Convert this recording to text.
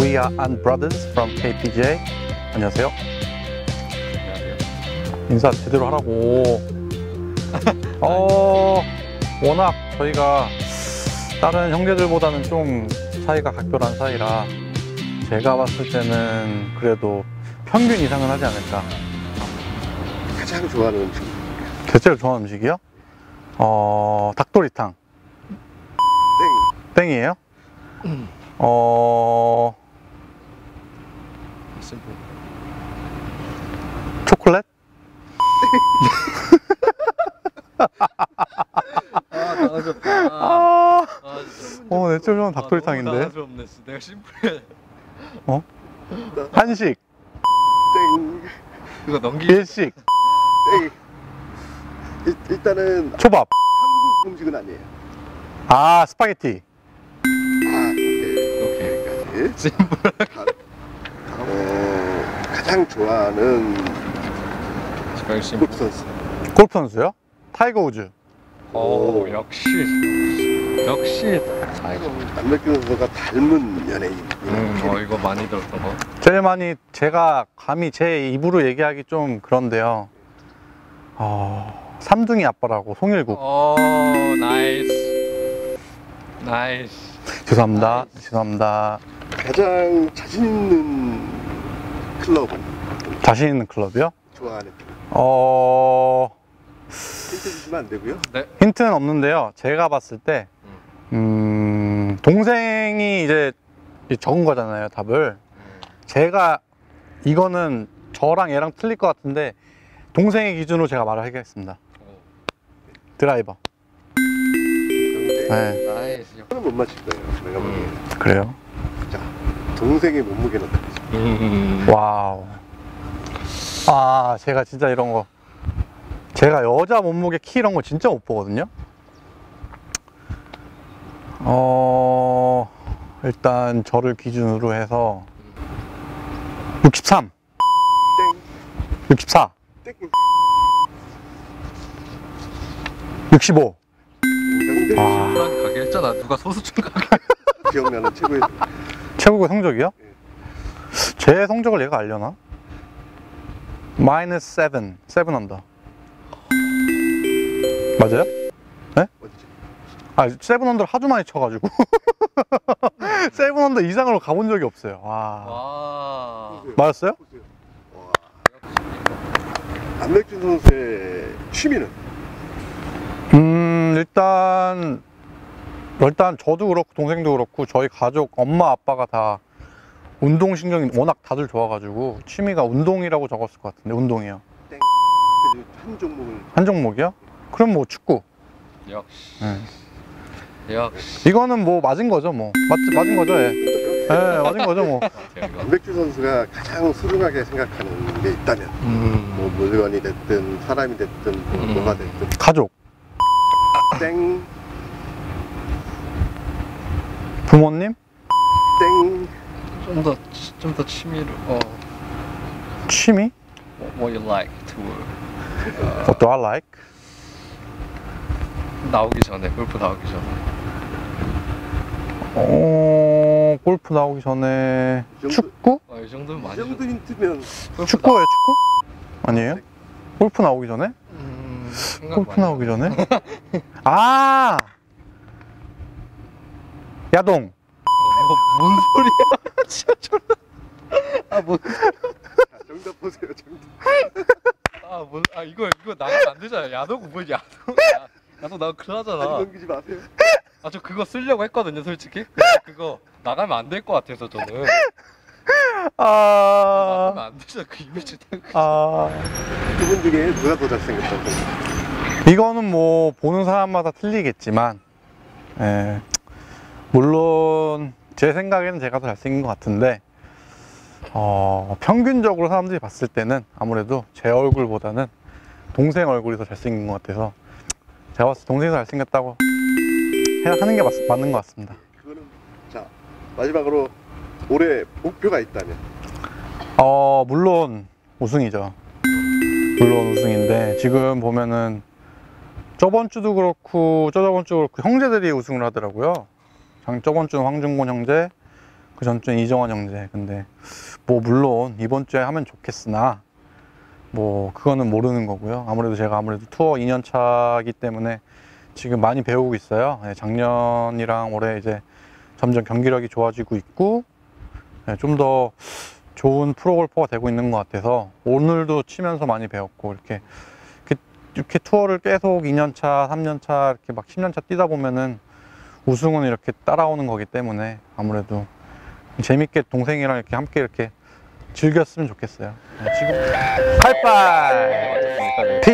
We are An Brothers from KPJ. 안녕하세요. 인사 제대로 하라고. 어, 워낙 저희가 다른 형제들보다는 좀 사이가 각별한 사이라 제가 봤을 때는 그래도 평균 이상은 하지 않을까. 가장 좋아하는 음식 대체로 좋아하는 음식이요? 어, 닭도리탕. 땡 땡이에요? 어, 초콜릿? 아 당황스럽다. 아, 아, 진짜. 어, 내 쪽은 닭도리탕인데. 아, 당황스럽네. 내가 심플해. 한식, 땡, 이거 넘기. 일식, 땡. 일, 일단은 초밥. 한국 음식은 아니에요 아, 스파게티. 아 오케이 오케이. 여기까지 심플. 어, 가장 좋아하는. 골프 선수 골프 선수요? 타이거 우즈. 오 역시 역시. 아이고. 남백균 선수가 닮은 연예인 음, 어 이거 많이 들었던 거. 제일 많이 제가 감히 제 입으로 얘기하기 좀 그런데요. 어, 삼둥이 아빠라고 송일국. 오 나이스. 나이스. 죄송합니다. 죄송합니다. 가장 자신 있는 클럽은 자신 있는 클럽이요? 좋아하는 클럽 어, 힌트 주시면 안 되고요 네. 힌트는 없는데요. 제가 봤을 때, 음, 동생이 이제 적은 거잖아요, 답을. 제가, 이거는 저랑 얘랑 틀릴 것 같은데, 동생의 기준으로 제가 말을 하겠습니다. 드라이버. 네, 나이스. 이거는 못 맞힐 거예요 내가 보기에는 그래요. 자 동생의 몸무게는 어떻게? 음. 와우. 아, 제가 진짜 이런 거. 제가 여자 몸무게 키 이런 거 진짜 못 보거든요. 어, 일단 저를 기준으로 해서 63, 땡 64, 땡. 65. 근데 와, 난 가게 했잖아. 누가 소수점 가게. 기억나는 최고의 최고의 성적이요? 제 성적을 얘가 알려나? 마이너스 7, 7 언더. 맞아요? 어디죠? 아, 세븐 언더를 하도 많이 쳐가지고. 세븐 언더 이상으로 가본 적이 없어요. 와. 와. 맞았어요? 와. 안백준 선수의 취미는 음, 일단, 일단 저도 그렇고 동생도 그렇고 저희 가족 엄마 아빠가 다 운동신경이 워낙 다들 좋아가지고 취미가 운동이라고 적었을 것 같은데, 운동이요. 그한 종목을 한 종목이요? 그럼 뭐 축구. 역시. 네. 역시. 이거는 뭐 맞은 거죠, 뭐. 맞, 맞은 거죠, 예. 예, 맞은 거죠, 뭐. 안백준 선수가 가장 소중하게 생각하는 게 있다면 음. 뭐 물건이 됐든 사람이 됐든 뭐 음. 뭐가 됐든 가족, 땡 부모님, 땡. 좀 더 좀 더 취미로. 어. 취미, What you like to what do I like? 나오기 전에 골프 나오기 전에. 어, 골프 나오기 전에 이 정도- 축구? 어, 이 정도면 이 많이. 정도 힌트면 축구예요, 축구? 아니에요? 골프 나오기 전에? 골프 많이 나오기 전에? 아! 야동. 어, 뭐, 뭔 소리야? 진짜 졸라. 아, 뭐. 자, 정답 보세요 정답 아, 뭐. 아, 이거, 이거 나가면 안 되잖아. 야동, 뭐, 야동. 야, 야동 나가면 큰일 나잖아. 넘기지 마세요 아, 저 그거 쓰려고 했거든요, 솔직히. 그거 나가면 안 될 것 같아서 저는. 아, 나가면 안 되잖아, 그 이미지. 아. 두분 중에 누가 더 잘생겼다고? 이거는 뭐, 보는 사람마다 틀리겠지만, 예. 물론, 제 생각에는 제가 더 잘생긴 것 같은데, 어, 평균적으로 사람들이 봤을 때는 아무래도 제 얼굴보다는 동생 얼굴이 더 잘생긴 것 같아서, 제가 봤을 때 동생이 더 잘생겼다고 해야 하는 게 맞, 맞는 것 같습니다. 그거는 자 마지막으로 올해 목표가 있다면 어, 물론 우승이죠. 물론 우승인데 지금 보면은 저번 주도 그렇고 저저번 주도 그렇고 형제들이 우승을 하더라고요. 장 저번 주는 황중곤 형제, 그 전주는 이정환 형제. 근데 뭐 물론 이번 주에 하면 좋겠으나 뭐 그거는 모르는 거고요. 아무래도 제가 아무래도 투어 2년 차이기 때문에 지금 많이 배우고 있어요. 네, 작년이랑 올해 이제 점점 경기력이 좋아지고 있고 네, 좀 더 좋은 프로골퍼가 되고 있는 것 같아서 오늘도 치면서 많이 배웠고 이렇게 이렇게, 투어를 계속 2년 차, 3년 차 이렇게 막 10년 차 뛰다 보면은 우승은 이렇게 따라오는 거기 때문에 아무래도 재밌게 동생이랑 이렇게 함께 이렇게 즐겼으면 좋겠어요. 네, 지금 피스